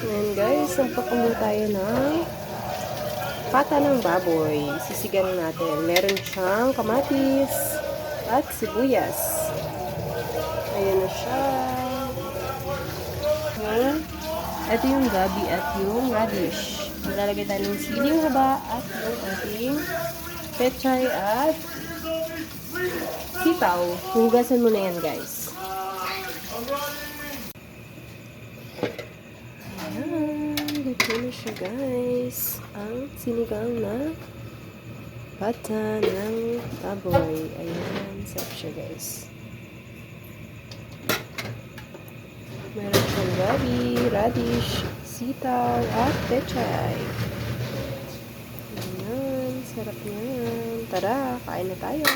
Ayan guys, magpakulo tayo ng pata ng baboy. Sisigan natin. Meron siyang kamatis at sibuyas. Ayan na siya. Ayan. Ito yung gabi at yung radish. Maglalagay tayo ng siling haba at yung ating pechay at sitaw. Hugasan mo na yan guys. Luto siya guys. Ang sinigang na pata ng baboy. Ayan, sarap siya guys. Meron siyang gabi, radish, sitaw, at pechay. Ayan, sarap yan. Tara, kain na tayo.